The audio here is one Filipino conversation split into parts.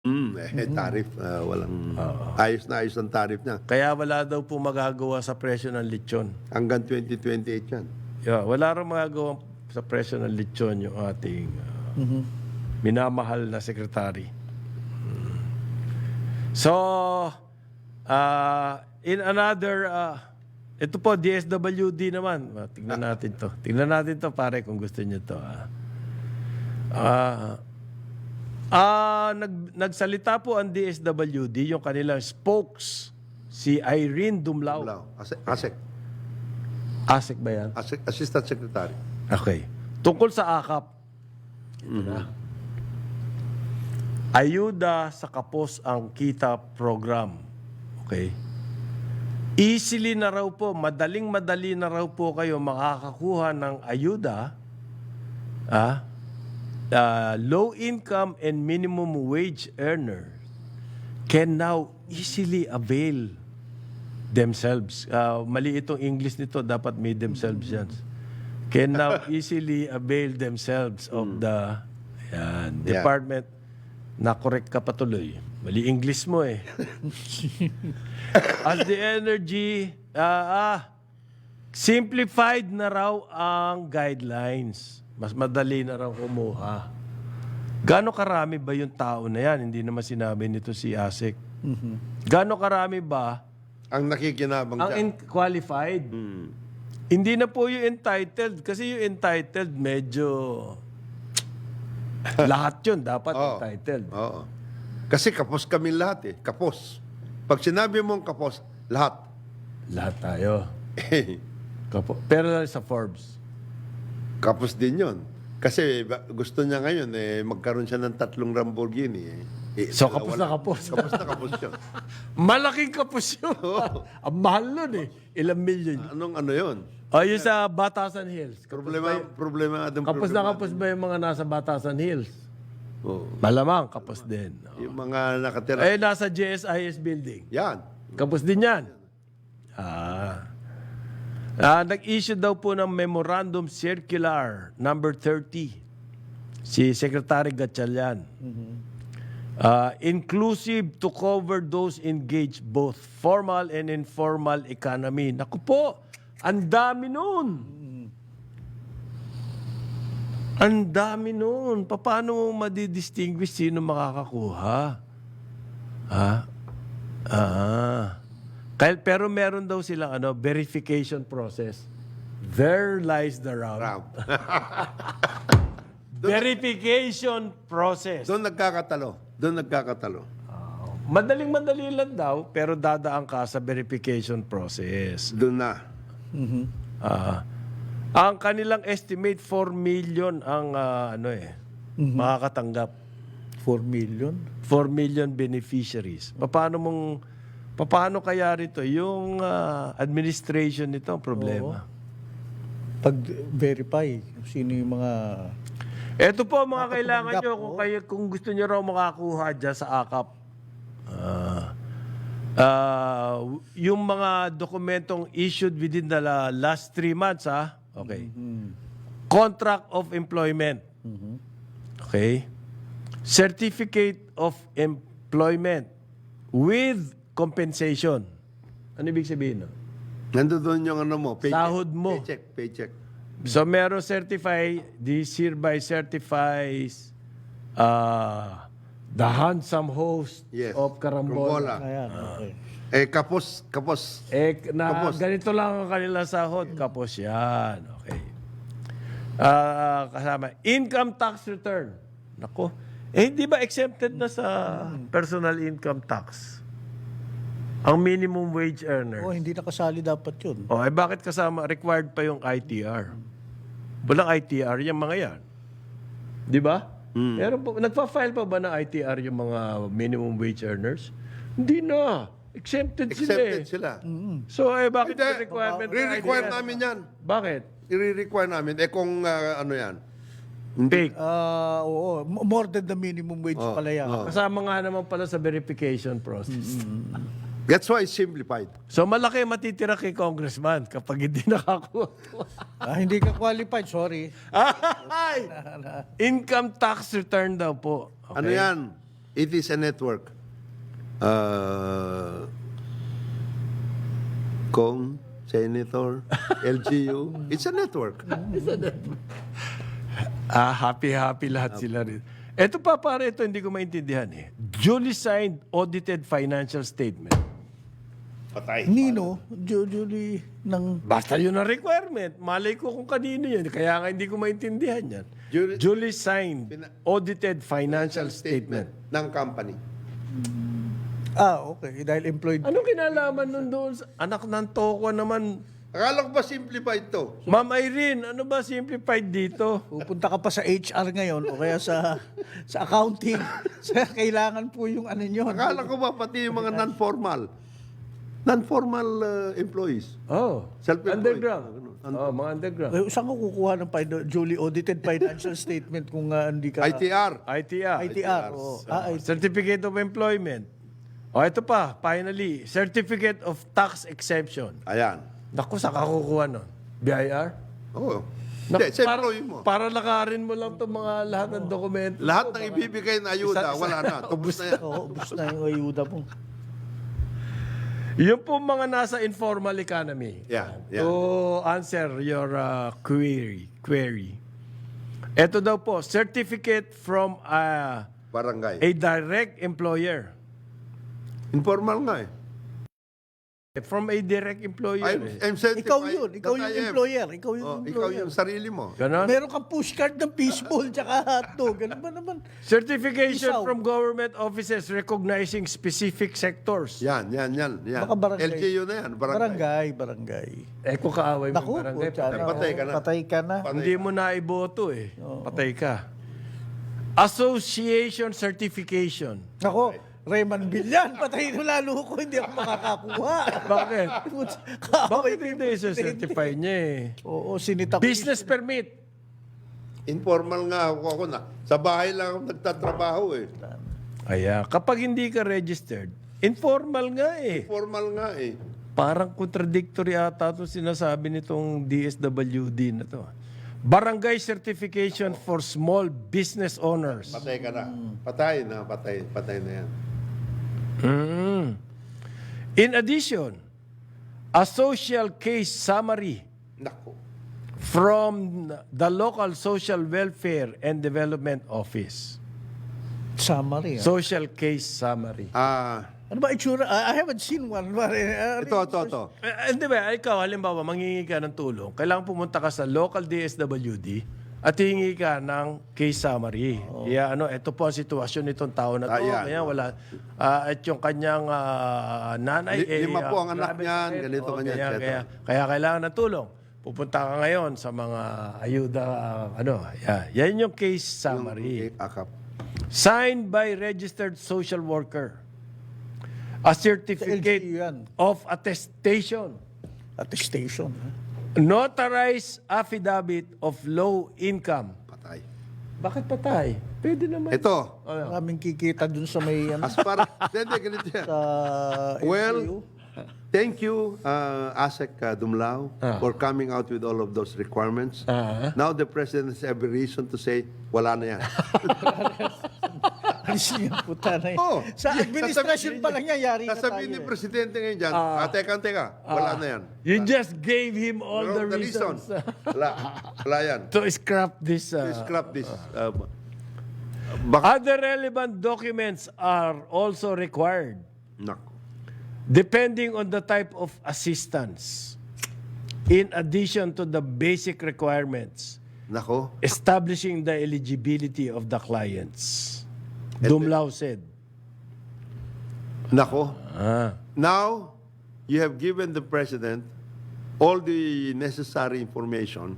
Mm, eh, tarif, ah, walang ayos na ayos ang tarif niya. Kaya wala daw po magagawa sa presyo ng lechon. Hanggang 2028 yan. Yeah, wala rin magagawa sa presyo ng lechon yung ating uh, minamahal na sekretary. Mm. So, uh, in another, uh, ito po, DSWD naman. Uh, tignan natin to. Tignan natin to, pare, kung gusto niyo to. Ah, Ah, ah, nag, nagsalita po ang DSWD, yung kanilang spokes, si Irene Dumlao. Wala. Asek, asek, Asik ba yan? asek, assistant secretary. Okay. Tungkol sa akap. Na. Ayuda sa kapos ang kita program. Okay. Easily na raw po, madaling madali na raw po kayo makakakuha ng ayuda ah, uh, low income and minimum wage earners can now easily avail themselves. Uh, mali itong English nito, dapat may themselves yan. Can now easily avail themselves of the yan, Yeah. department. Na correct ka patuloy. Mali English mo eh. As the energy, ah, ah, simplified na raw ang guidelines. Mas madali na raw kumuha. Gano'ng karami ba yung tao na yan? Hindi naman sinabi nito si Asik. Gano'ng karami ba Ang nakikinabang ang dyan. in- qualified? Hindi na po yung entitled. Kasi yung entitled medyo... lahat yun dapat Oo. entitled. Oo. Kasi kapos kami lahat eh. Kapos. Pag sinabi mong kapos, lahat. Lahat tayo. Kapo. Pero sa Forbes. Kapos din yon. Kasi gusto niya ngayon eh, magkaroon siya ng tatlong Lamborghini. Eh. Eh, So, kapos na kapos. kapos na kapos yun. Malaking kapos yun. Ang mahal nun eh. Ilang milyon. Anong ano yun? O yung sa Batasan Hills. Problema, problema nga din. Kapos na kapos ba yung mga nasa Batasan Hills? Oo. Malamang, kapos din. Yung mga nakatira. Eh, nasa JSIS building. Yan. Kapos din yan. Ah. Ah, nag-issue daw po ng Memorandum Circular number 30 si Secretary Gatchalian. Ah, inclusive to cover those engaged both formal and informal economy. Naku po, ang dami nun. Ang dami nun. Paano mo madidistinguish sino makakakuha? Ha? Ah. Kaya, pero meron daw silang ano, verification process. There lies the rub. Ram. Verification process. Doon nagkakatalo. Doon nagkakatalo. Madaling-madali lang daw, pero dadaan ka sa verification process. Doon na. Ah. ang kanilang estimate 4 million ang ah, ano eh, makakatanggap. 4 million? 4 million beneficiaries. Paano mong paano kaya rito yung ah, administration nito ang problema? Pag-verify, sino yung mga... Ito po mga kailangan nyo kung, kayo, kung gusto nyo raw makakuha dyan sa AKAP. Ah, ah, yung mga dokumentong issued within the la- last three months, ha? Okay. Contract of employment. Okay. Certificate of employment with compensation. Ano ibig sabihin? No? Nandoon yung ano mo. Paycheck. Sahod mo. Paycheck. Paycheck. So meron certify, this hereby certifies uh, the handsome host Yes. of Carambola. Carambola. Ayan, okay. Eh, kapos. Kapos. Eh, na Kapos. ganito lang ang kanilang sahod. Kapos yan. Okay. Ah, kasama, income tax return. Nako. Eh, hindi ba exempted na sa personal income tax? Ang minimum wage earner. Oh, hindi nakasali dapat yun. O, eh bakit kasama, required pa yung ITR? Walang ITR yung mga yan. Di ba? Pero po, nagpa-file pa ba ng ITR yung mga minimum wage earners? Hindi na. Exempted, sila eh. Accepted sila. So, eh, bakit Hindi. yung requirement? ng Re-require ITR? namin yan. Bakit? I-require namin. Eh kung ah, ano yan. Fake. Ah, oo, more than the minimum wage pala yan. Kasama nga naman pala sa verification process. That's why it's simplified. So, malaki matitira kay congressman kapag hindi nakakuha. Ah, hindi ka qualified, sorry. Ay! Income tax return daw po. Ano yan? It is a network. Uh, Kong, Senator, LGU. It's a network. Ah, happy-happy lahat sila rin. Ito pa pare, ito hindi ko maintindihan eh. Duly signed audited financial statement. Patay. Nino, Julie, ng... Basta yun ang requirement. Malay ko kung kanino yun. Kaya nga hindi ko maintindihan yan. Duly- Duly signed audited financial statement. ng company. Ah, okay. Dahil employed. Anong kinalaman nun doon? sa- Anak ng toko naman. Akala ko ba simplified to? Ma'am Irene, ano ba simplified dito? Pupunta ka pa sa HR ngayon o kaya sa sa accounting. sa kailangan po yung ano nyo. Akala ko ba pati yung mga non-formal? Non-formal uh, employees. Oh, Self-employed. underground. Oh, mga underground. Eh, saan ka kukuha ng fin- Julie audited financial statement kung ah, hindi ka... ITR. ITR. ITR. oo. Ah, IT. Certificate of Employment. O, ito pa, finally, Certificate of Tax Exemption. Ayan. Naku, saan ka kukuha nun? BIR? Oo. Naku, Hindi, sa para, employee mo. para lakarin mo lang itong mga lahat ng dokumento. Lahat ng ibibigay na ayuda, wala na. Tubos na yan. Oo, ubus na yung ayuda mo. Yung po mga nasa informal economy. Yeah, yeah. To answer your uh, query. query. Ito daw po, certificate from uh, Barangay. a direct employer. Informal nga eh. From a direct employer. I'm, eh. I'm Ikaw yun. Ikaw yung employer. Ikaw yung Oh, ikaw employer. yung sarili mo. Ganon? Meron kang pushcard ng fishbowl tsaka hotdog. Ganun ba naman? Certification Isaw. from government offices recognizing specific sectors. Yan, yan, yan. yan. Baka barangay. LGU na yan. Barangay. Barangay, barangay. Eh kung kaaway mo Naku, yung barangay, putya na, Patay ka na. Patay ka na. hindi mo na iboto eh. Patay ka. Association certification. Ako, Raymond Bilyan, patay na lalo ko, hindi ako makakakuha. Bakit? Bakit hindi isa-certify niya eh? Oo, sinita ko. Business permit. Informal nga ako, ako na. Sa bahay lang ako nagtatrabaho eh. Kaya kapag hindi ka registered, informal nga eh. Formal nga eh. Parang contradictory ata ito sinasabi nitong DSWD na to. Barangay certification for small business owners. Patay ka na. Patay na, patay. Patay na yan. Mm. In addition, a social case summary Nako. from the local social welfare and development office. Summary. ah. Social case summary. Ah, Ano ba itsura? I I haven't seen one. Pare. Ah, ito, ito, ito. Eh, Hindi ba, ikaw, halimbawa, mangingi ka ng tulong, kailangan pumunta ka sa local DSWD at hihingi ka ng case summary. Kaya ano, ito po ang sitwasyon nitong tao na to. Ayan. Kaya wala, ah, at yung kanyang ah, nanay, Li- lima ah, po ang anak niyan, ganito, Oo, ganyan, Kaya, kaya, kaya kailangan ng tulong. Pupunta ka ngayon sa mga ayuda, ah, ano, yeah, yan yung case summary. Akap. Signed by registered social worker. A certificate of attestation. Attestation. ah. Notarized affidavit of low income. Patay. Bakit patay? Pwede naman. Ito. Maraming kikita dun sa may ano, As far, hindi, ganito yan. sa Well, thank you, uh, ASEC uh, Dumlao, for coming out with all of those requirements. Ah. Now the President has every reason to say, wala na yan. Alisin yung puta na yun. Oo. Sa administrasyon pa lang yan, yari na tayo. Sasabihin ni eh. Presidente ngayon dyan, ah, teka, teka, wala na yan. You just gave him all the the reason, reasons uh, wala, wala yan. to scrap this. uh, scrap this. Uh, baka, other relevant documents are also required nako. depending on the type of assistance. In addition to the basic requirements Nako. establishing the eligibility of the clients. Dumlao said. Nako. Ah. Now, you have given the President all the necessary information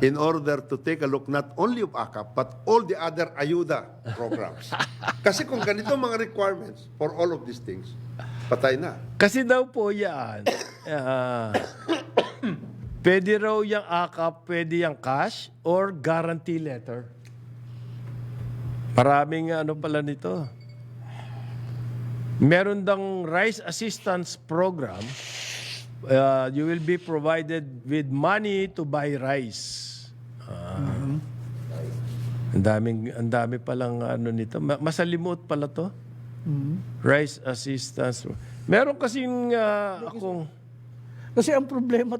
in order to take a look not only of ACAP, but all the other ayuda programs. Kasi kung ganito mga requirements for all of these things, patay na. Kasi daw po yan, ah, pwede raw yung akap, pwede yung cash, or guarantee letter. Maraming ano pala nito. Meron dang rice assistance program. Uh, you will be provided with money to buy rice. Ah. Ang daming ang dami palang ano nito. Ma- Masalimuot pala to. Rice assistance. Meron kasing ah, akong Kasi ang problema